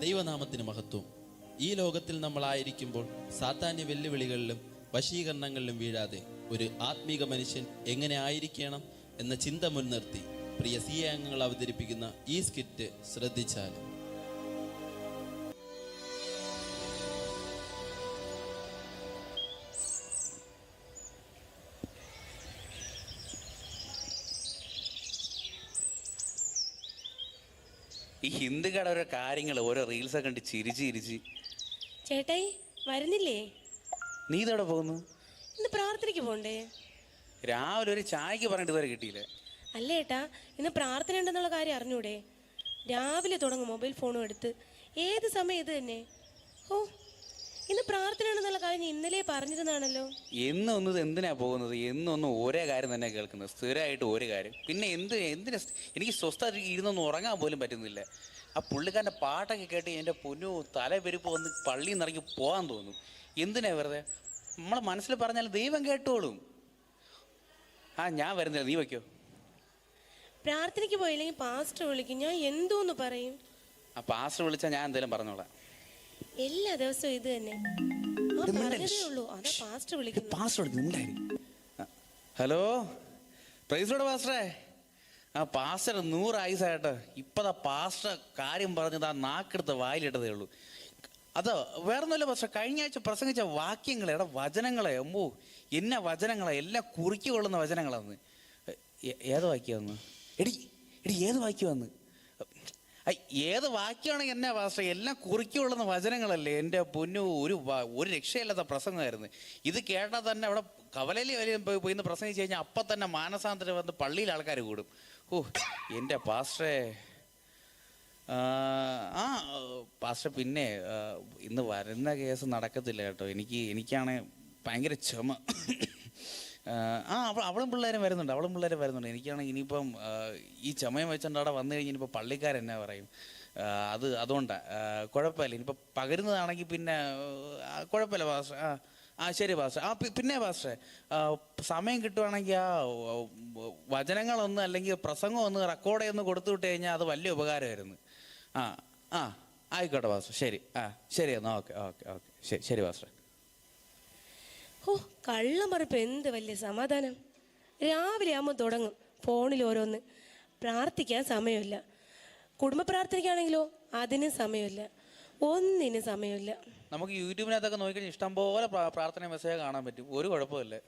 ദൈവനാമത്തിന് മഹത്വം. ഈ ലോകത്തിൽ നമ്മളായിരിക്കുമ്പോൾ സാത്താന്യ വെല്ലുവിളികളിലും വശീകരണങ്ങളിലും വീഴാതെ ഒരു ആത്മീക മനുഷ്യൻ എങ്ങനെ ആയിരിക്കണം എന്ന ചിന്ത മുൻനിർത്തി പ്രിയ സി അംഗങ്ങൾ അവതരിപ്പിക്കുന്ന ഈ സ്കിറ്റ് ശ്രദ്ധിച്ചാലും ഈ ഓരോ കാര്യങ്ങൾ ഓരോ റീൽസൊക്കെ കണ്ട് ചിരിച്ച് ചിരിച്ച്. ചേട്ടായി വരുന്നില്ലേ? നീ ഇതോടെ പോകുന്നു? ഇന്ന് പ്രാർത്ഥനയ്ക്ക് പോണ്ടേ? രാവിലെ ഒരു ചായക്ക് പറഞ്ഞിട്ട് ഇതുവരെ കിട്ടിയില്ലേ. അല്ല ഏട്ടാ ഇന്ന് പ്രാർത്ഥന ഉണ്ടെന്നുള്ള കാര്യം അറിഞ്ഞൂടെ? രാവിലെ തുടങ്ങും മൊബൈൽ ഫോണും എടുത്ത്. ഏത് സമയം ഇത് തന്നെ? ഓ ഇന്ന് പ്രാർത്ഥന ഉണ്ടെന്നുള്ള കാര്യം ഞാൻ ഇന്നലെ പറഞ്ഞിരുന്നാണല്ലോ എന്നൊന്നും ഇത് എന്തിനാ പോകുന്നത്? എന്നൊന്നും ഒരേ കാര്യം തന്നെ കേൾക്കുന്നത്. സ്ഥിരമായിട്ട് ഒരു കാര്യം. പിന്നെ എന്ത് എന്തിനാ എനിക്ക് സ്വസ്ഥമായിട്ട് ഇരുന്നൊന്നും ഉറങ്ങാൻ പോലും പറ്റുന്നില്ല. ആ പുള്ളിക്കാരന്റെ പാട്ടൊക്കെ കേട്ട് എന്റെ പൊന്നു തലപെരുപ്പ് വന്ന് പള്ളിയിൽ നിന്ന് ഇറങ്ങി പോകാൻ തോന്നും എന്തിനാ വെറുതെ? നമ്മളെ മനസ്സിൽ പറഞ്ഞാൽ ദൈവം കേട്ടോളും. ആ ഞാൻ വരുന്നില്ല. നീ വയ്ക്കോ. പ്രാർത്ഥനയ്ക്ക് പോയില്ലെങ്കിൽ പാസ്റ്റർ വിളിക്കും. ഞാൻ എന്തോന്ന് പറയും? ആ പാസ്റ്റർ വിളിച്ചാൽ ഞാൻ എന്തെങ്കിലും പറഞ്ഞോളാം. എല്ലാ ദിവസവും ഇത് തന്നെ. പാസ്റ്റർ വിളിക്കുന്നു പാസ്റ്റർ ഹലോ? പ്രൈസോട് പാസ്റ്ററേ ആ പാസ്റ്റർ നൂറ് ആയിസായിട്ട് ഇപ്പതാ പാസ്റ്റർ കാര്യം പറഞ്ഞത് ആ നാക്കെടുത്ത് വായിലിട്ടതേ ഉള്ളൂ. അത് വേറൊന്നുമില്ല പക്ഷെ കഴിഞ്ഞ ആഴ്ച പ്രസംഗിച്ച വാക്യങ്ങളെ എടാ വചനങ്ങളെ അമ്മോ എന്ന വചനങ്ങളെ എല്ലാം കുറുക്കി കൊള്ളുന്ന വചനങ്ങളാന്ന്. ഏത് വാക്യമെന്ന്? എടി എടി ഏത് വാക്യമെന്ന്? ഏത് വാക്യമാണെങ്കിൽ എന്നാ പാസ്റ്റർ എല്ലാം കുറിക്കൊള്ളുന്ന വചനങ്ങളല്ലേ എന്റെ പൊന്നു ഒരു ഒരു രക്ഷയില്ലാത്ത പ്രസംഗമായിരുന്നു. ഇത് കേട്ടാൽ തന്നെ അവിടെ കവലയിൽ വരെ പോയി പ്രസംഗിച്ച് കഴിഞ്ഞാൽ അപ്പം തന്നെ മാനസാന്തരം വന്ന് പള്ളിയിൽ ആൾക്കാർ കൂടും. ഓ എന്റെ പാസ്റ്ററെ ആ പാസ്റ്റർ പിന്നെ ഇന്ന് വരുന്ന കേസ് നടക്കത്തില്ല കേട്ടോ. എനിക്ക് എനിക്കാണ് ഭയങ്കര ചുമ. ആ, അവൾ അവളും പിള്ളേരും വരുന്നുണ്ട് അവളും പിള്ളേരും വരുന്നുണ്ട്. എനിക്കാണെങ്കിൽ ഇനിയിപ്പം ഈ ചുമയും വെച്ചോണ്ട് അവിടെ വന്നു കഴിഞ്ഞ് ഇനിയിപ്പോൾ പള്ളിക്കാരെന്നാ പറയും? അത് അതുകൊണ്ടാണ് കുഴപ്പമില്ല. ഇനിയിപ്പോൾ പകരുന്നതാണെങ്കിൽ പിന്നെ കുഴപ്പമില്ല പാസ്റ്റർ ആ ആ ശരി പാസ്റ്റർ ആ പിന്നെ പാസ്റ്ററെ സമയം കിട്ടുവാണെങ്കിൽ ആ വചനങ്ങളൊന്ന് അല്ലെങ്കിൽ പ്രസംഗം ഒന്ന് റെക്കോർഡ് ചെയ്തൊന്ന് കൊടുത്തു വിട്ട് കഴിഞ്ഞാൽ അത് വലിയ ഉപകാരമായിരുന്നു. ആ ആ ആയിക്കോട്ടെ പാസ്റ്റർ. ശരി. ആ ശരി എന്നാൽ ഓക്കെ ഓക്കെ ഓക്കെ. ശരി ശരി പാസ്റ്റർ ഓ കള്ളം പറയപ്പോൾ എന്ത് വലിയ സമാധാനം. രാവിലെ ആകുമ്പോൾ തുടങ്ങും ഫോണിൽ ഓരോന്ന്. പ്രാർത്ഥിക്കാൻ സമയമില്ല. കുടുംബ പ്രാർത്ഥനയ്ക്കാണെങ്കിലോ അതിനും സമയമില്ല. ഒന്നിനും സമയമില്ല. നമുക്ക് യൂട്യൂബിനകത്തൊക്കെ നോക്കിക്കഴിഞ്ഞാൽ ഇഷ്ടംപോലെ പ്രാ- പ്രാർത്ഥന മെസ്സേജ് കാണാൻ പറ്റും. ഒരു കുഴപ്പമില്ല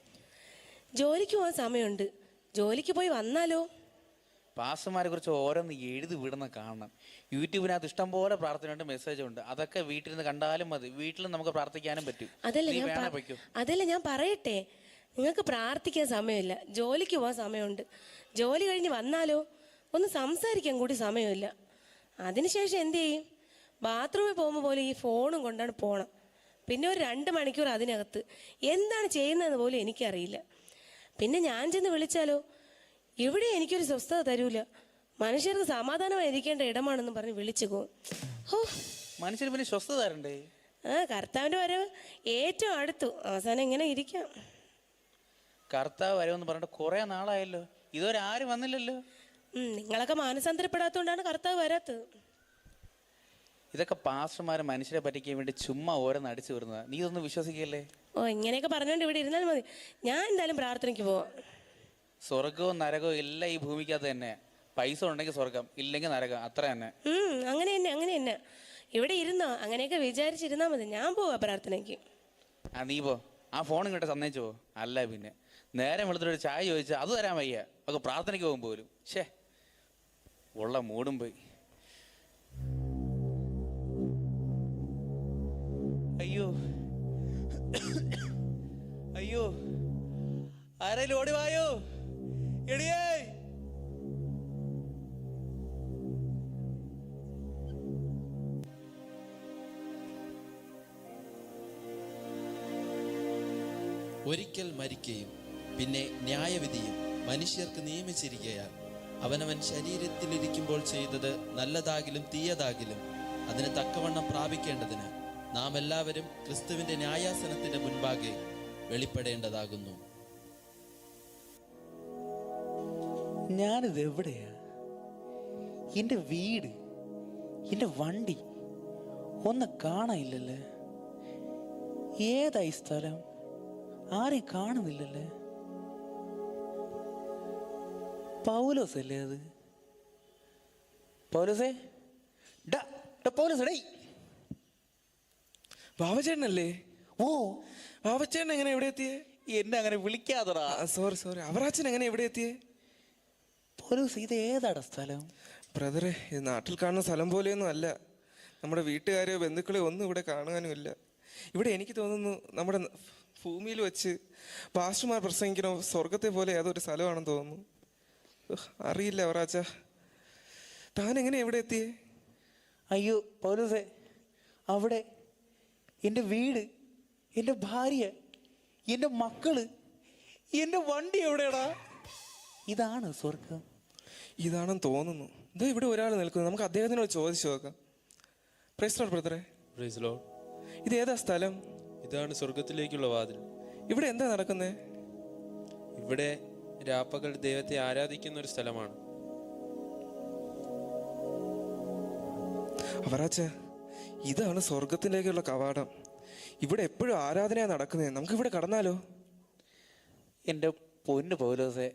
ജോലിക്ക് പോകാൻ സമയമുണ്ട്. ജോലിക്ക് പോയി വന്നാലോ? പാസ്റ്റർമാരെ കുറിച്ച് ഓരോന്ന് എഴുതി വിടുന്ന കാണണം. യൂട്യൂബിനകത്ത് ഇഷ്ടംപോലെ പ്രാർത്ഥനയുണ്ട് മെസ്സേജ് ഉണ്ട് അതൊക്കെ വീട്ടിൽ നിന്ന് കണ്ടാലും മതി. വീട്ടിൽ നമുക്ക് പ്രാർത്ഥിക്കാനും പറ്റും. അതല്ല നീ ഞാൻ വേണേ പ- പൊയ്ക്കോ. അതല്ല ഞാൻ പറയട്ടെ. നിങ്ങൾക്ക് പ്രാർത്ഥിക്കാൻ സമയമില്ല. ജോലിക്ക് പോകാൻ സമയമുണ്ട്. ജോലി കഴിഞ്ഞ് വന്നാലോ? ഒന്ന് സംസാരിക്കാൻ കൂടി സമയമില്ല. അതിനുശേഷം എന്ത് ചെയ്യും? ബാത്റൂമിൽ പോകുമ്പോൾ പോലും ഈ ഫോണും കൊണ്ടാണ് പോകണം പിന്നെ ഒരു രണ്ട് മണിക്കൂർ അതിനകത്ത്. എന്താണ് ചെയ്യുന്നതെന്ന് പോലും എനിക്കറിയില്ല. പിന്നെ ഞാൻ ചെന്ന് വിളിച്ചാലോ? ഇവിടെ എനിക്കൊരു സ്വസ്ഥത തരൂല. മനുഷ്യർക്ക് സമാധാനമായിരിക്കേണ്ട ഇടമാണെന്ന് പറഞ്ഞ് വിളിച്ചു പോകും ഹോ. പിന്നെ സ്വസ്ഥത തരണ്ടേ? ആ കർത്താവിന്റെ വരവ് ഏറ്റവും അടുത്തു. അവസാനം ഇങ്ങനെ ഇരിക്കാം. കർത്താവ് വരവെന്ന് പറഞ്ഞിട്ട് കുറേ നാളായല്ലോ. ഇതുവരെ ആരും വന്നില്ലല്ലോ. നിങ്ങളൊക്കെ മാനസാന്തരപ്പെടാത്തതുകൊണ്ടാണ് കർത്താവ് വരാത്തത്. ഇതൊക്കെ പാസ്റ്റർമാരെ മനുഷ്യരെ പറ്റിക്കാൻ വേണ്ടി ചുമ്മാ ഓരോന്ന് അടിച്ചു വരുന്നതാ. നീ ഇതൊന്നും വിശ്വസിക്കല്ലേ? ഓ ഇങ്ങനെയൊക്കെ പറഞ്ഞുകൊണ്ട് ഇവിടെ ഇരുന്നാൽ മതി. ഞാൻ എന്തായാലും പ്രാർത്ഥനയ്ക്ക് പോവാം. സ്വർഗവും നരകവും എല്ലാം ഈ ഭൂമിക്കകത്ത് തന്നെ. പൈസ ഉണ്ടെങ്കിൽ സ്വർഗം ഇല്ലെങ്കിൽ നരകം അത്ര തന്നെ. ഉം, അങ്ങനെ തന്നെ അങ്ങനെ തന്നെ. ഇവിടെ ഇരുന്നോ അങ്ങനെയൊക്കെ വിചാരിച്ചിരുന്നാ മതി. ഞാൻ പോവാ പ്രാർത്ഥനയ്ക്ക്. ആ നീ പോ. ആ ഫോൺ ഇങ്ങോട്ട് സന്നയിച്ചു പോ. അല്ല പിന്നെ. നേരെ വെളുത്തിട്ട് ഒരു ചായ ചോദിച്ചാൽ അത് തരാൻ വയ്യ. ഒക്കെ പ്രാർത്ഥനയ്ക്ക് പോകും പോലും ഷേ ഉള്ള മൂടും പോയി. അയ്യോ. അയ്യോ. ആരെങ്കിലും ഓടി വായോ? എടിയേ. ഒരിക്കൽ മരിക്കുകയും പിന്നെ ന്യായവിധിയും മനുഷ്യർക്ക് നിയമിച്ചിരിക്കയാൽ അവനവൻ ശരീരത്തിലിരിക്കുമ്പോൾ ചെയ്തത് നല്ലതാകിലും തീയതാകിലും അതിന് തക്കവണ്ണം പ്രാപിക്കേണ്ടതിന് നാം എല്ലാവരും ക്രിസ്തുവിന്റെ ന്യായാസനത്തിന്റെ മുൻപാകെ വെളിപ്പെടേണ്ടതാകുന്നു. ഞാനിത് എവിടെയാ? എന്റെ വീട് എന്റെ വണ്ടി ഒന്ന് കാണാനില്ലല്ലേ? ഏതായി സ്ഥലം? ആരെയും കാണുന്നില്ലല്ലേ? പൗലോസ് അല്ലേ അത്? പൗലോസേ? ഡാ ഡാ പൗലോസ് ഡേയ്. ബാബച്ചേട്ടനല്ലേ ഓ. ബാബച്ചേട്ടൻ എങ്ങനെ എവിടെ എത്തിയേ? എന്നെ അങ്ങനെ വിളിക്കാതടാ. സോറി സോറി അവറാച്ചൻ എങ്ങനെ എവിടെ എത്തിയേ? ഇത് ഏതാടാ സ്ഥലം? ബ്രദറെ ഇത് നാട്ടിൽ കാണുന്ന സ്ഥലം പോലെയൊന്നും അല്ല. നമ്മുടെ വീട്ടുകാരെയോ ബന്ധുക്കളെയോ ഒന്നും ഇവിടെ കാണുവാനും ഇല്ല. ഇവിടെ എനിക്ക് തോന്നുന്നു നമ്മുടെ ഭൂമിയിൽ വെച്ച് പാസ്റ്റർമാർ പ്രസംഗിക്കണോ സ്വർഗത്തെ പോലെ ഏതൊരു സ്ഥലമാണെന്ന് തോന്നുന്നു. അറിയില്ല അവറാച്ച. താൻ എങ്ങനെ എവിടെ എത്തിയേ? അയ്യോ പൗലോസേ അവിടെ എന്റെ വീട് എന്റെ ഭാര്യ എന്റെ മക്കൾ എന്റെ വണ്ടി എവിടെയാടാ? ഇതാണ് സ്വർഗം ഇതാണെന്ന് തോന്നുന്നു. ഇതാ ഇവിടെ ഒരാൾ നിൽക്കുന്നു. നമുക്ക് അദ്ദേഹത്തിനോട് ചോദിച്ചു നോക്കാം. പ്രശ്നം ബ്രദറെ പ്രൈസ് ലോർഡ് ഇത് ഏതാ സ്ഥലം? ഇതാണ് സ്വർഗത്തിലേക്കുള്ള വാതിൽ. ഇവിടെ എന്താ നടക്കുന്നത് ഇവിടെ രാപ്പകൽ ദൈവത്തെ ആരാധിക്കുന്ന ഒരു സ്ഥലമാണ്. അവറാച്ച ഇതാണ് സ്വർഗത്തിലേക്കുള്ള കവാടം. ഇവിടെ എപ്പോഴും ആരാധനയാണ് നടക്കുന്നത്? നമുക്ക് ഇവിടെ കടന്നാലോ? എന്റെ പൊന്ന് പൗലോസേ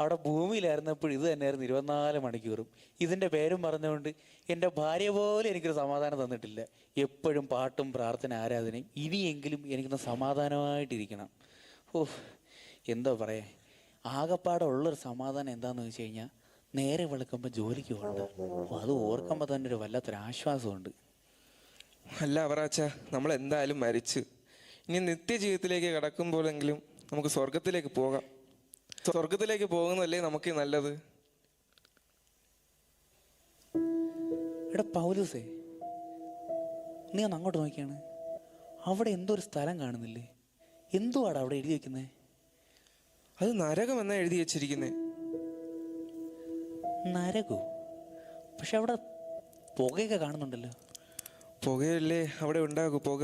അവിടെ ഭൂമിയിലായിരുന്നപ്പോൾ ഇത് തന്നെയായിരുന്നു ഇരുപത്തിനാല് മണിക്കൂറും. ഇതിന്റെ പേരും പറഞ്ഞുകൊണ്ട് എന്റെ ഭാര്യ പോലെ എനിക്കൊരു സമാധാനം തന്നിട്ടില്ല. എപ്പോഴും പാട്ടും പ്രാർത്ഥന ആരാധനയും ഇനിയെങ്കിലും എനിക്കൊന്ന് സമാധാനമായിട്ടിരിക്കണം. ഓ എന്തോ പറയാ? ആകെപ്പാടുള്ളൊരു സമാധാനം എന്താണെന്ന് വെച്ച് കഴിഞ്ഞാൽ നേരെ വെളുക്കുമ്പോൾ ജോലിക്ക് പോകണ്ട. അപ്പോൾ അത് ഓർക്കുമ്പോൾ തന്നെ ഒരു വല്ലാത്തൊരു ആശ്വാസമുണ്ട്. അല്ല അവറാച്ച നമ്മൾ എന്തായാലും മരിച്ച്. ഇനി നിത്യജീവിതത്തിലേക്ക് കടക്കുമ്പോഴെങ്കിലും നമുക്ക് സ്വർഗത്തിലേക്ക് പോകാം. സ്വർഗത്തിലേക്ക് പോകുന്നതല്ലേ നമുക്ക് നല്ലത്? എടാ പൗലൂസേ നീ ഒന്ന് അങ്ങോട്ട് നോക്കിയാണ്. അവിടെ എന്തോ ഒരു സ്ഥലം കാണുന്നില്ലേ? എന്തുവാടാ അവിടെ എഴുതി വെക്കുന്നേ? അത് നരകം എന്നാ എഴുതി വെച്ചിരിക്കുന്നേ? നരകോ. പക്ഷെ അവിടെ പുകയൊക്കെ കാണുന്നുണ്ടല്ലോ. പുകയല്ലേ അവിടെ ഉണ്ടാകൂ പുക.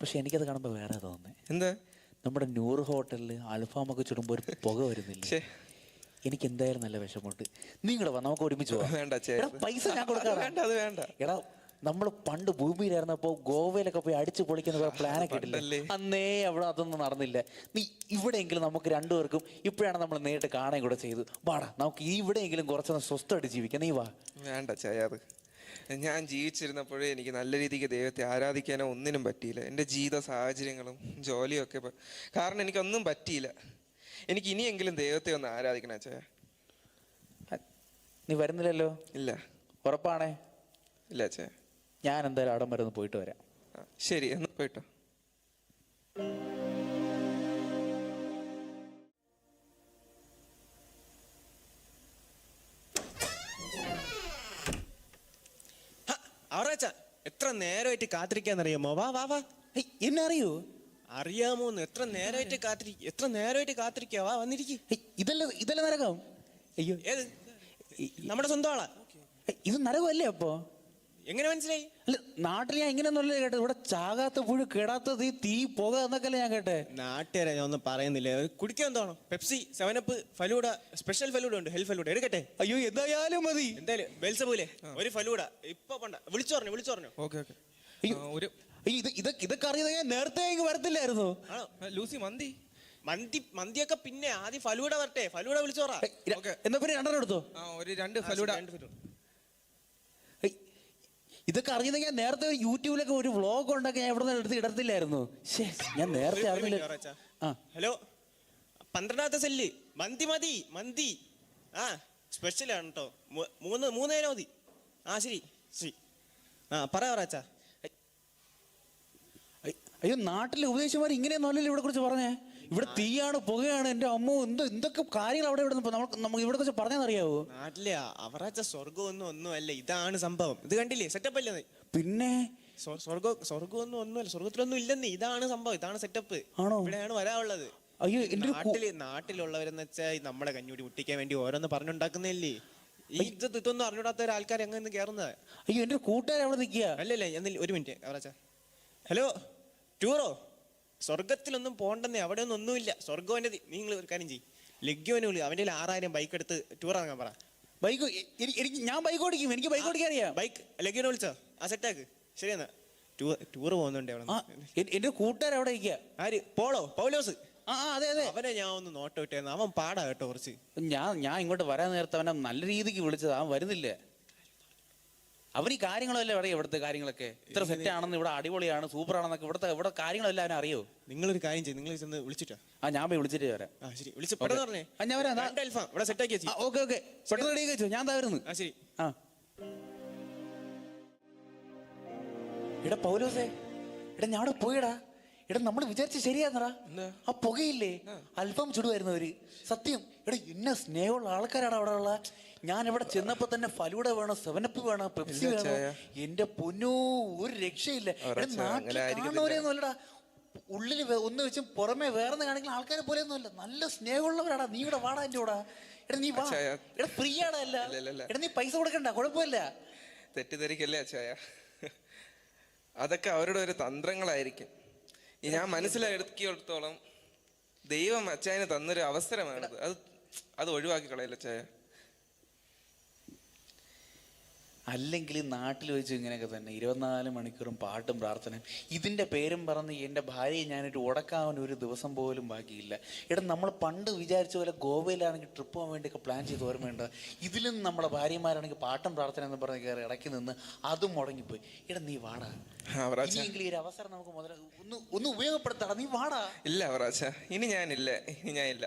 പക്ഷെ എനിക്കത് കാണുമ്പോൾ വേറെ തോന്നുന്നത് എന്താ? നമ്മുടെ നൂറ് ഹോട്ടലിൽ അൽഫാമൊക്കെ ചുടുമ്പോൾ ഒരു പുക വരുന്നില്ല. എനിക്ക് എന്തായാലും നല്ല വിഷമമുണ്ട്. നീ ഇങ്ങോട്ട് വാ നമുക്ക് ഒരുമിച്ച് പോവാം. വേണ്ട. പൈസ ഞാൻ കൊടുക്കാം വേണ്ട, അത് വേണ്ട. എടാ നമ്മൾ പണ്ട് ഭൂമിയിലായിരുന്നപ്പോ ഗോവയിലൊക്കെ പോയി അടിച്ചു പൊളിക്കുന്ന കുറെ പ്ലാനൊക്കെ ഒക്കെ ഇട്ടില്ലേ? അന്നേ അവിടെ അതൊന്നും നടന്നില്ല. നീ ഇവിടെയെങ്കിലും നമുക്ക് രണ്ടുപേർക്കും ഇപ്പോഴാണ് നമ്മൾ നേരിട്ട് കാണുകയും കൂടെ ചെയ്തു. വാടാ നമുക്ക് ഇവിടെയെങ്കിലും കുറച്ചൊന്ന് സ്വസ്ഥമായിട്ട് ജീവിക്കാം. നീ വാ. വേണ്ട ചായത് ഞാൻ ജീവിച്ചിരുന്നപ്പോഴേ എനിക്ക് നല്ല രീതിക്ക് ദൈവത്തെ ആരാധിക്കാനോ ഒന്നിനും പറ്റിയില്ല. എന്റെ ജീവിത സാഹചര്യങ്ങളും ജോലിയും ഒക്കെ കാരണം എനിക്കൊന്നും പറ്റിയില്ല. എനിക്ക് ഇനിയെങ്കിലും ദൈവത്തെ ഒന്ന് ആരാധിക്കണം ചായ നീ വരുന്നില്ലല്ലോ? ഇല്ല. ഉറപ്പാണേ? ഇല്ല ചായ ഞാൻ എന്തായാലും അവിടം വരെ ഒന്ന് പോയിട്ട് വരാം. ആ, ശരി എന്നാ പോയിട്ടോ. അവറാച്ച എത്ര നേരമായിട്ട് കാത്തിരിക്കാന്നറിയാമോ വാ വാ വാ. എന്നെ അറിയോ അറിയാമോന്ന് എത്ര നേരമായിട്ട് കാത്തിരി എത്ര നേരമായിട്ട് കാത്തിരിക്കാ? വാ വന്നിരിക്കും. ഏയ്, ഇതല്ല ഇതല്ല നരകം? അയ്യോ ഏത്? നമ്മുടെ സ്വന്തം ആളാ. ഇത് നരകമല്ലേ അപ്പോ? എങ്ങനെ മനസ്സിലായി? അല്ല നാട്ടിൽ ഞാൻ ഇങ്ങനെയൊന്നുമല്ലേ കേട്ടത്. ഇവിടെ ചാകാത്ത പുഴു കേടാത്തത് ഈ തീ പുക എന്നൊക്കെയല്ലേ ഞാൻ കേട്ടെ. നാട്ടുകാരെ ഞാൻ ഒന്നും പറയുന്നില്ല. ഒരു കുടിക്കാൻ എന്താണോ? Pepsi seven up falooda special falooda ഉണ്ട്. ഹെൽത്ത് ഫലൂഡ. എടുക്കട്ടെ? അയ്യോ എന്തായാലും മതി. എന്തായാലും ബെൽസബൂലെ ഒരു ഫലൂഡ. ഇപ്പൊ പണ്ട. വിളിച്ചു പറഞ്ഞു വിളിച്ചു പറഞ്ഞു. Okay okay. അയ്യോ ഒരു അയ്യോ, ഇത് ഇതൊക്കെ ഇതൊക്കെ അറിയുന്നത് ഞാൻ നേരത്തെ ഇങ്ങ് വരത്തില്ലായിരുന്നു. ലൂസി മന്തി. മന്തി മന്തിയൊക്കെ പിന്നെ ആദ്യം ഫലൂഡ വരട്ടെ. ഫലൂഡ വിളിച്ചോറാ എന്നാ പിന്നെ രണ്ടെണ്ണം എടുത്തോ? ആ ഒരു രണ്ട് ഫലൂഡ. രണ്ട് ഫലൂഡ. ഇതൊക്കെ അറിയുന്നത് ഞാൻ നേരത്തെ ഒരു യൂട്യൂബിലൊക്കെ ഒരു വ്ളോഗ് ഉണ്ടാക്കി ഞാൻ ഇവിടെ നിന്ന് എടുത്ത് ഇടത്തില്ലായിരുന്നു. ഞാൻ നേരത്തെ അറിഞ്ഞില്ല. ആ. ഹലോ പന്ത്രണ്ടാമത്തെ സെല്ല്. മന്തി മതി മന്തി. ആ സ്പെഷ്യലാണ് കേട്ടോ മൂന്ന് മൂന്ന് നേരം മതി. ആ ശരി ശരി. ആ പറ പറച്ചാ അയ്യോ നാട്ടിലെ ഉപദേശിമാർ ഇങ്ങനെയൊന്നുമല്ലല്ലോ ഇവിടെ കുറിച്ച് പറഞ്ഞേ. ഇവിടെ തീയാണ് പുകയാണ് എന്റെ അമ്മ എന്തോ എന്തൊക്കെ കാര്യങ്ങൾ അവിടെ ഇവിടെ നമുക്ക് ഇവിടെ പറഞ്ഞറിയാവോ നാട്ടിലെ അവറാച്ച സ്വർഗമൊന്നും ഒന്നുമല്ല ഇതാണ് സംഭവം. ഇത് കണ്ടില്ലേ? സെറ്റപ്പ് അല്ലേ പിന്നെ? സ്വർഗം സ്വർഗം സ്വർഗമൊന്നും ഒന്നുമല്ല സ്വർഗത്തിലൊന്നും ഇല്ലെന്ന് ഇതാണ് സംഭവം ഇതാണ് സെറ്റപ്പ് ആണോ? ഇവിടെയാണ് വരാനുള്ളത്. അയ്യോ നാട്ടിൽ നാട്ടിലുള്ളവരെന്ന് വെച്ചാൽ നമ്മളെ കഞ്ഞൂടി മുട്ടിക്കാൻ വേണ്ടി ഓരോന്ന് പറഞ്ഞുണ്ടാക്കുന്നില്ലേ ഈ ഇത് ഇതൊന്നും അറിഞ്ഞൂടാത്ത ഒരു ആൾക്കാർ എങ്ങനെ കയറുന്നത് അയ്യോ എന്റെ കൂട്ടുകാരെ കൂട്ടുകാർ അവിടെ നിൽക്കുക അല്ലല്ലേ എന്നിൽ ഒരു മിനിറ്റ് അവറാച്ച. ഹലോ ടൂറോ? സ്വർഗത്തിലൊന്നും പോകണ്ടെന്നേ അവിടെ ഒന്നും ഒന്നുമില്ല സ്വർഗം എന്റെ നിങ്ങൾ ഒരു കാര്യം ചെയ്യും. ലഗ്യോനെ വിളി അവന്റെ ആറായിരം ബൈക്ക് എടുത്ത് ടൂർ ഇറങ്ങാൻ പറ. ബൈക്ക് എനിക്ക് ഞാൻ ബൈക്ക് ഓടിക്കും എനിക്ക് ബൈക്ക് ഓടിക്കാൻ അറിയാം. ബൈക്ക് ലഗ്യോനെ വിളിച്ചോ? ആ സെറ്റാക്ക് ശരിയെന്നാ ടൂർ ടൂർ പോകുന്നുണ്ട് അവിടെ. എന്റെ കൂട്ടുകാർ അവിടെ ഇരിക്കുക ആര്? പോളോ? പൗലോസ്? ആ ആ, അതെ അതെ. അവനെ ഞാൻ ഒന്ന് നോട്ട് ഇട്ടേന്ന് അവൻ പാടാ കേട്ടോ കുറച്ച്. ഞാൻ ഞാൻ ഇങ്ങോട്ട് വരാൻ നേരത്തെ അവനെ നല്ല രീതിക്ക് വിളിച്ചത്. അവൻ വരുന്നില്ല. അവൻ ഈ കാര്യങ്ങളല്ലേ അറിയാം ഇവിടുത്തെ കാര്യങ്ങളൊക്കെ? ഇത്ര സെറ്റ് ആണെന്ന് ഇവിടെ അടിപൊളിയാണ് സൂപ്പർ ആണെന്നൊക്കെ ഇവിടുത്തെ ഇവിടെ കാര്യങ്ങളെല്ലാം അവനെ അറിയോ? നിങ്ങളൊരു കാര്യം ചെയ്യും നിങ്ങൾ ചെന്ന് വിളിച്ചിട്ടാ ആ ഞാൻ പോയി വിളിച്ചിട്ട് വരാം. ആ ശരി. വിളിച്ച് പെട്ടെന്ന് പറഞ്ഞേ. ആ, ഞാൻ വരാം. രണ്ട് അൽഫാം ഇവിടെ സെറ്റാക്കി വെച്ചി ഓക്കെ ഓക്കെ. പെട്ടെന്ന് റെഡി വെച്ചോ. ഞാൻ തരുന്നു ആ ശരി. ആ. എടാ പൗലോസേ. എടാ ഞാൻ അവിടെ പോയിടാ. എടാ നമ്മൾ വിചാരിച്ച ശരിയാന്നടാ ആ പുകയില്ലേ? അല്പം ചുടുവായിരുന്നു അവർ. സത്യം എടാ എന്നെ സ്നേഹമുള്ള ആൾക്കാരാണ് അവിടെ ഉള്ള. ഞാൻ ഇവിടെ ചെന്നപ്പോ തന്നെ ഫലൂട വേണം സെവനപ്പ് വേണം പെപ്സി വേണം. എന്റെ പൊന്നോ ഒരു രക്ഷയില്ല. എടാ ഉറച്ച, നാട്ടിൽ അങ്ങനെ ആയിരിക്കത്തില്ല. കാണുന്നവരെയൊന്നും അല്ലടാ ഉള്ളിൽ ഒന്ന് വെച്ചും പുറമെ വേറെ കാണിക്കുന്ന ആൾക്കാരെ പോലെ അല്ല നല്ല സ്നേഹമുള്ളവരാടാ. നീ ഇവിടെ വാടാ എന്റെ കൂടെ. എടാ നീ വാ. എടാ ഫ്രീ ആടാ അല്ല. എടാ നീ പൈസ കൊടുക്കണ്ട കുഴപ്പമില്ല. തെറ്റിദ്ധരിക്കല്ലേ അച്ചായ അതൊക്കെ അവരുടെ ഒരു തന്ത്രങ്ങളായിരിക്കും. ഞാൻ മനസ്സിലാക്കിയെടുത്തോളം ദൈവം അച്ചായന് തന്നൊരു അവസരമാണ് അത് അത് ഒഴിവാക്കി കളയല്ലേ അച്ചായ അല്ലെങ്കിൽ നാട്ടിൽ വെച്ച് ഇങ്ങനെയൊക്കെ തന്നെ ഇരുപത്തിനാല് മണിക്കൂറും പാട്ടും പ്രാർത്ഥനയും. ഇതിന്റെ പേരും പറഞ്ഞ് എന്റെ ഭാര്യയെ ഞാനൊരു ഉടക്കാവൻ ഒരു ദിവസം പോലും ബാക്കിയില്ല. എടാ നമ്മൾ പണ്ട് വിചാരിച്ച പോലെ ഗോവയിലാണെങ്കിൽ ട്രിപ്പ് പോകാൻ വേണ്ടിയൊക്കെ പ്ലാൻ ചെയ്ത് ഓർമ്മയുണ്ട്? ഇതിലും നമ്മുടെ ഭാര്യമാരാണെങ്കിൽ പാട്ടും പ്രാർത്ഥന എന്ന് പറഞ്ഞ് കയറി ഇടയ്ക്ക് നിന്ന് അതും മുടങ്ങിപ്പോയി. എടാ നീ വാടാ. ഇനിയെങ്കിലും ഒരു അവസരം നമുക്ക് മുതൽ ഒന്ന് ഒന്ന് ഉപയോഗപ്പെടുത്തടാ നീ വാടാ. ഇല്ല അവറാച്ച ഇനി ഞാനില്ല ഇനി ഞാനില്ല.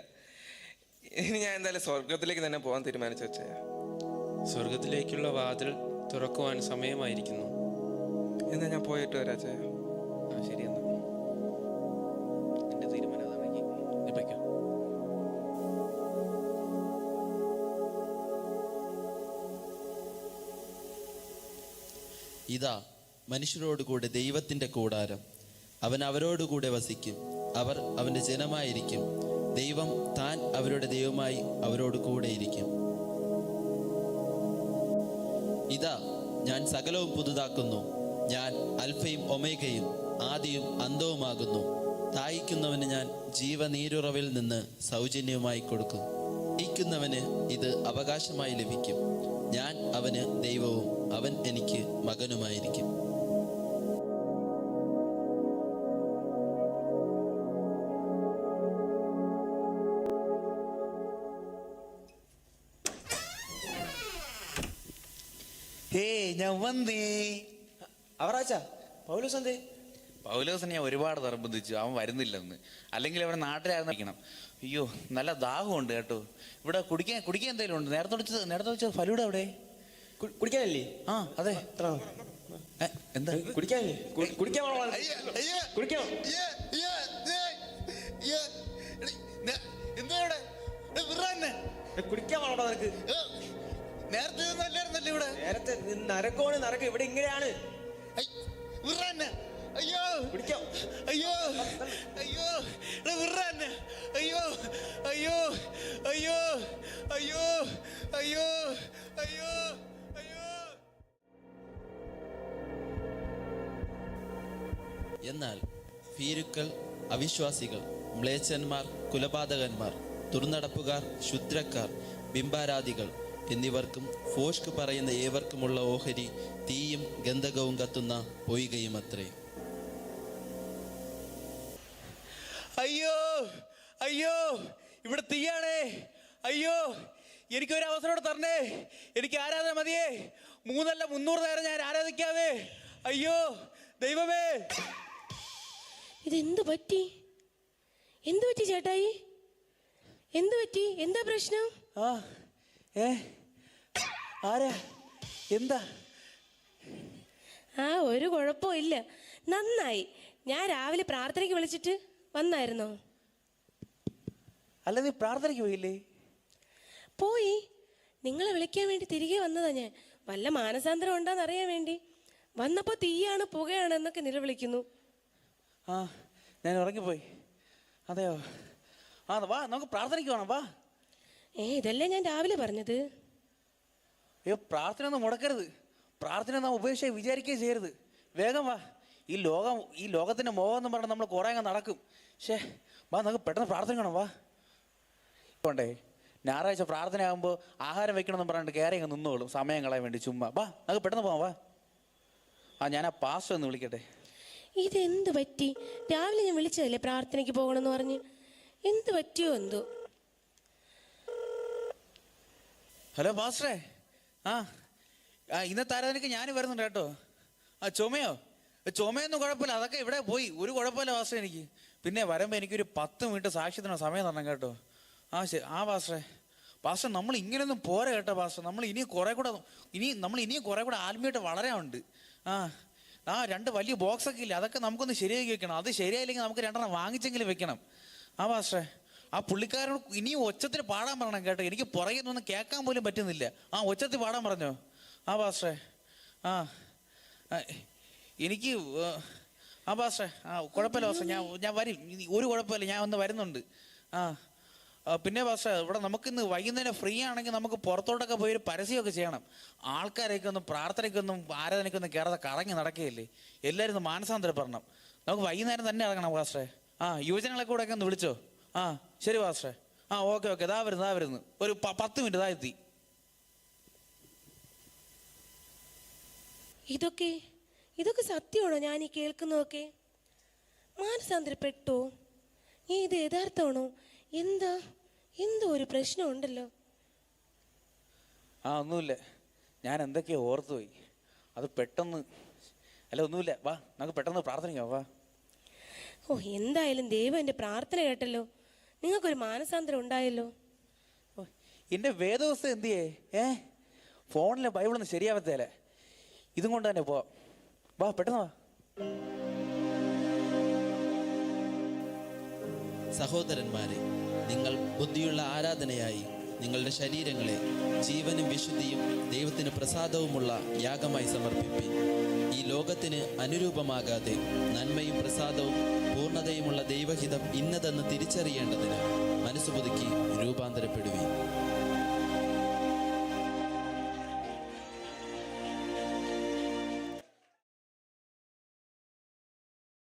ഇനി ഞാൻ എന്തായാലും സ്വർഗത്തിലേക്ക് തന്നെ പോകാൻ തീരുമാനിച്ചു വെച്ചേ സ്വർഗത്തിലേക്കുള്ള വാതിൽ തുറക്കുവാൻ സമയമായിരിക്കുന്നു. എന്നാ ഞാൻ പോയിട്ട് വരാ ആ ശരി എന്നാ. എന്റെ തീരുമാനം അതാണെങ്കിൽ നീ പൊയ്ക്കോ ഇതാ മനുഷ്യരോടുകൂടെ ദൈവത്തിന്റെ കൂടാരം. അവൻ അവരോടുകൂടെ വസിക്കും. അവർ അവന്റെ ജനമായിരിക്കും. ദൈവം താൻ അവരുടെ ദൈവമായി അവരോട് കൂടെയിരിക്കും ഇതാ ഞാൻ സകലവും പുതുതാക്കുന്നു. ഞാൻ അൽഫയും ഒമേഗയും ആദിയും അന്തവുമാകുന്നു. തായിക്കുന്നവന് ഞാൻ ജീവനീരുറവിൽ നിന്ന് സൗജന്യമായി കൊടുക്കും. ഇക്കുന്നവന് ഇത് അവകാശമായി ലഭിക്കും. ഞാൻ അവന് ദൈവവും അവൻ എനിക്ക് മകനുമായിരിക്കും. അവറാച്ച പൗലോസ് എന്തേ പൗലോസിനെ ഞാൻ ഒരുപാട് നിർബന്ധിച്ചു. അവൻ വരുന്നില്ലെന്ന്. അല്ലെങ്കിൽ അവൻ നാട്ടിലായിരുന്നു അയ്യോ നല്ല ദാഹമുണ്ട് കേട്ടോ. ഇവിടെ കുടിക്കാൻ കുടിക്കാൻ എന്തെങ്കിലും ഉണ്ട്? നേരത്തെ വിളിച്ചത് നേരത്തെ വിളിച്ചത് ഫലൂടെ അവിടെ? കുടിക്കാനല്ലേ? ആ അതെ. എന്താ? കുടിക്കാനല്ലേ? കുടിക്കാൻ എന്താ. ഏ, കുടിക്കാൻ വേണോ നിനക്ക്. ഏ, നേരത്തെ നിന്നല്ലായിരുന്നല്ലേ ഇവിടെ? നേരത്തെ നരക്കോണ് നരക്ക്. ഇവിടെ ഇങ്ങനെയാണ്. അയ്യോ. പിടിക്കാം അയ്യോ. അയ്യോ. എടാ അയ്യോ. അയ്യോ. അയ്യോ. അയ്യോ. അയ്യോ. അയ്യോ. അയ്യോ. എന്നാൽ ഭീരുക്കൾ അവിശ്വാസികൾ മ്ലേച്ഛന്മാർ കുലപാതകന്മാർ തുറന്നടപ്പുകാർ ശുദ്രക്കാർ ബിംബാരാധികൾ എന്നിവർക്കും ഫോഷ്ക് പറയുന്ന ഏവർക്കുമുള്ള ഓഹരി തീയും ഗന്ധകവും കത്തുന്ന പൊയ്കയും അത്രേ അയ്യോ അയ്യോ ഇവിടെ തീയാണേ. അയ്യോ എനിക്കൊരു അവസരം കൂടെ തരണേ. എനിക്ക് ആരാധന മതിയേ. മൂന്നല്ല മുന്നൂറ് നേരം ഞാൻ ആരാധിക്കാവേ. അയ്യോ ദൈവമേ. ഇതെന്ത് പറ്റി? എന്ത് പറ്റി ചേട്ടായി? എന്ത് പറ്റി? എന്താ പ്രശ്നം? ആ ഏ? ആരാ? എന്താ? ആ ഒരു കുഴപ്പവും ഇല്ല. നന്നായി. ഞാൻ രാവിലെ പ്രാർത്ഥനയ്ക്ക് വിളിച്ചിട്ട് വന്നായിരുന്നോ? അല്ല നീ പ്രാർത്ഥനയ്ക്ക് പോയില്ലേ? പോയി. നിങ്ങളെ വിളിക്കാൻ വേണ്ടി തിരികെ വന്നതാ ഞാൻ. വല്ല മാനസാന്തരം ഉണ്ടോന്ന് അറിയാൻ വേണ്ടി. വന്നപ്പോൾ തീയാണ് പുകയാണ് എന്നൊക്കെ നിലവിളിക്കുന്നു ആ ഞാൻ ഉറങ്ങിപ്പോയി. അതെയോ? ആ വാ നമുക്ക് പ്രാർത്ഥനയ്ക്ക് വേണം വാ. ഏ ഇതല്ലേ ഞാൻ രാവിലെ പറഞ്ഞത്? അയ്യോ പ്രാർത്ഥന ഒന്നും മുടക്കരുത്. പ്രാർത്ഥന നാം ഉപേക്ഷയെ വിചാരിക്കുകയും ചെയ്യരുത്. വേഗം വാ. ഈ ലോകം ഈ ലോകത്തിന്റെ മോഹം എന്ന് പറഞ്ഞാൽ നമ്മൾ കുറേ അങ്ങ് നടക്കും. പക്ഷേ വാ നമുക്ക് പെട്ടെന്ന് പ്രാർത്ഥിക്കണം വാ. പോണ്ടേ. ഞായറാഴ്ച പ്രാർത്ഥന ആകുമ്പോൾ ആഹാരം വെക്കണമെന്ന് പറഞ്ഞിട്ട് കയറി അങ്ങ് നിന്നോളും. സമയം കളയാൻ വേണ്ടി ചുമ്മാ. വാ നമുക്ക് പെട്ടെന്ന് പോവാം വാ. ആ ഞാൻ ആ പാസ് ഒന്ന് വിളിക്കട്ടെ. ഇതെന്ത് പറ്റി? രാവിലെ ഞാൻ വിളിച്ചതല്ലേ പ്രാർത്ഥനയ്ക്ക് പോകണമെന്ന് പറഞ്ഞ്? എന്ത് പറ്റിയോ എന്തോ? ഹലോ പാസ്റ്ററേ ആ ആ ഇന്നത്തെ ആരാധനയ്ക്ക് ഞാൻ വരുന്നുണ്ട് കേട്ടോ. ആ ചുമയോ? ചുമയൊന്നും കുഴപ്പമില്ല. അതൊക്കെ ഇവിടെ പോയി. ഒരു കുഴപ്പമില്ല പാസ്റ്റർ എനിക്ക്. പിന്നെ വരുമ്പോൾ എനിക്കൊരു പത്ത് മിനിറ്റ് സാക്ഷ്യത്തിന് സമയം തരണം കേട്ടോ. ആ ശരി. ആ പാസ്റ്ററേ പാസ്റ്റർ നമ്മൾ ഇങ്ങനെയൊന്നും പോരാ കേട്ടോ പാസ്റ്റർ നമ്മൾ ഇനിയും കുറേ കൂടെ ഇനി നമ്മൾ ഇനിയും കുറെ കൂടെ ആത്മീയമായിട്ട് വളരാനുണ്ട്. ആ ആ രണ്ട് വലിയ ബോക്സൊക്കെ ഇല്ല? അതൊക്കെ നമുക്കൊന്ന് ശരിയാക്കി വെക്കണം. അത് ശരിയായില്ലെങ്കിൽ നമുക്ക് രണ്ടെണ്ണം വാങ്ങിച്ചെങ്കിലും വെക്കണം. ആ പാസ്റ്ററേ ആ പുള്ളിക്കാരനോട് ഇനിയും ഒച്ചത്തിൽ പാടാൻ പറയണം കേട്ടോ. എനിക്ക് പുറകെ നിന്ന് കേൾക്കാൻ പോലും പറ്റുന്നില്ല. ആ ഒച്ചത്തിൽ പാടാൻ പറഞ്ഞോ? ആ പാസ്റ്ററേ. ആ എനിക്ക് ആ പാസ്റ്ററെ. ആ കുഴപ്പമില്ല പാസ്റ്റർ ഞാൻ ഞാൻ വരും. ഒരു കുഴപ്പമില്ല ഞാൻ ഒന്ന് വരുന്നുണ്ട്. ആ പിന്നെ പാസ്റ്റർ ഇവിടെ നമുക്കിന്ന് വൈകുന്നേരം ഫ്രീ ആണെങ്കിൽ നമുക്ക് പുറത്തോട്ടൊക്കെ പോയി ഒരു പരസ്യമൊക്കെ ചെയ്യണം. ആൾക്കാരെയൊക്കെ ഒന്നും പ്രാർത്ഥനയ്ക്കൊന്നും ആരാധനയ്ക്കൊന്നും കയറാതെ കറങ്ങി നടക്കുകയില്ലേ? എല്ലാവരും ഒന്ന് മാനസാന്തരപ്പെടണം. നമുക്ക് വൈകുന്നേരം തന്നെ ഇറങ്ങണം പാസ്റ്ററെ. ആ യുവജനങ്ങളെ കൂടെ ഒക്കെ ഒന്ന് വിളിച്ചോ? ആ ശരി പാസ്റ്ററെ. ആ ഓക്കെ ഓക്കെ ഇതാ വരുന്നു ഇതാ വരുന്നു. ഒരു പത്ത് മിനിറ്റ് ഇതാ എത്തി. ഇതൊക്കെ ഇതൊക്കെ സത്യമാണോ ഞാൻ ഈ കേൾക്കുന്നതൊക്കെ? മാനസാന്തരപ്പെട്ടോ? ഈ ഇത് യഥാർത്ഥമാണോ? എന്താ എന്തോ ഒരു പ്രശ്നമുണ്ടല്ലോ ആ ഒന്നുമില്ല. ഞാൻ എന്തൊക്കെയോ ഓർത്തുപോയി. അത് പെട്ടെന്ന് അല്ല ഒന്നുമില്ല. വാ നമുക്ക് പെട്ടെന്ന് പ്രാർത്ഥനിക്കാം വാ. ഓ എന്തായാലും ദൈവം എന്റെ പ്രാർത്ഥന കേട്ടല്ലോ. നിങ്ങൾക്കൊരു മാനസാന്തരം ഉണ്ടായല്ലോ? എന്റെ എന്റെ വേദവസ്ഥ എന്ത് ചെയ്യേ ഏ? ഫോണിലെ ബൈബിളൊന്നും ശരിയാവത്തേലേ. ഇതും കൊണ്ട് തന്നെ പോ വാ പെട്ടെന്ന് വാ. സഹോദരന്മാരെ നിങ്ങൾ ബുദ്ധിയുള്ള ആരാധനയായി നിങ്ങളുടെ ശരീരങ്ങളെ ജീവനും വിശുദ്ധിയും ദൈവത്തിന് പ്രസാദവുമുള്ള യാഗമായി സമർപ്പിപ്പി. ഈ ലോകത്തിന് അനുരൂപമാകാതെ നന്മയും പ്രസാദവും പൂർണതയുമുള്ള ദൈവഹിതം ഇന്നതെന്ന് തിരിച്ചറിയേണ്ടതിന് മനസ്സുപുതുക്കി രൂപാന്തരപ്പെടുവീൻ.